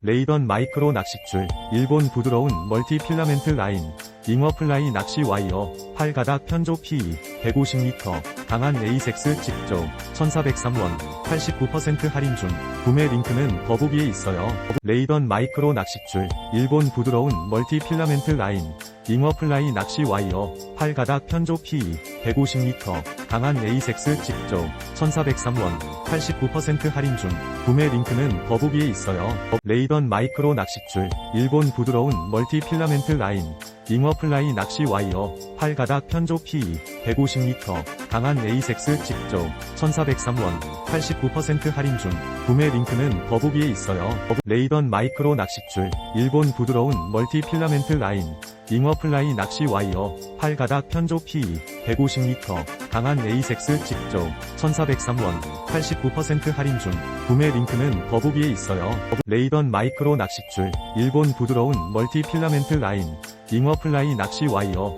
레이던 마이크로 낚싯줄, 일본 부드러운 멀티 필라멘트 라인, 잉어플라이 낚시 와이어, 팔가닥 편조 PE, 150m, 강한 에이섹스 직조, 1403원, 89% 할인 중, 구매 링크는 더보기에 있어요. 레이던 마이크로 낚싯줄, 일본 부드러운 멀티 필라멘트 라인, 잉어플라이 낚시 와이어, 팔가닥 편조 PE, 150m, 강한 에이섹스 직조, 1403원, 89% 할인 중, 구매 링크는 더보기에 있어요. 레이던 마이크로 낚싯줄, 일본 부드러운 멀티 필라멘트 라인, 잉어플라이 낚시 와이어, 팔가닥 편조 PE, 150m, 강한 에이섹스 직조, 1403원, 89% 할인 중, 구매 링크는 더보기에 있어요. 레이던 마이크로 낚싯줄, 일본 부드러운 멀티 필라멘트 라인, 잉어플라이 낚시 와이어, 팔가닥 편조 PE, 150m, 강한 에이섹스 직조, 1403원, 89% 할인 중, 구매 링크는 더보기에 있어요. 레이던 마이크로 낚싯줄, 일본 부드러운 멀티 필라멘트 라인, 잉어플라이 낚시 와이어,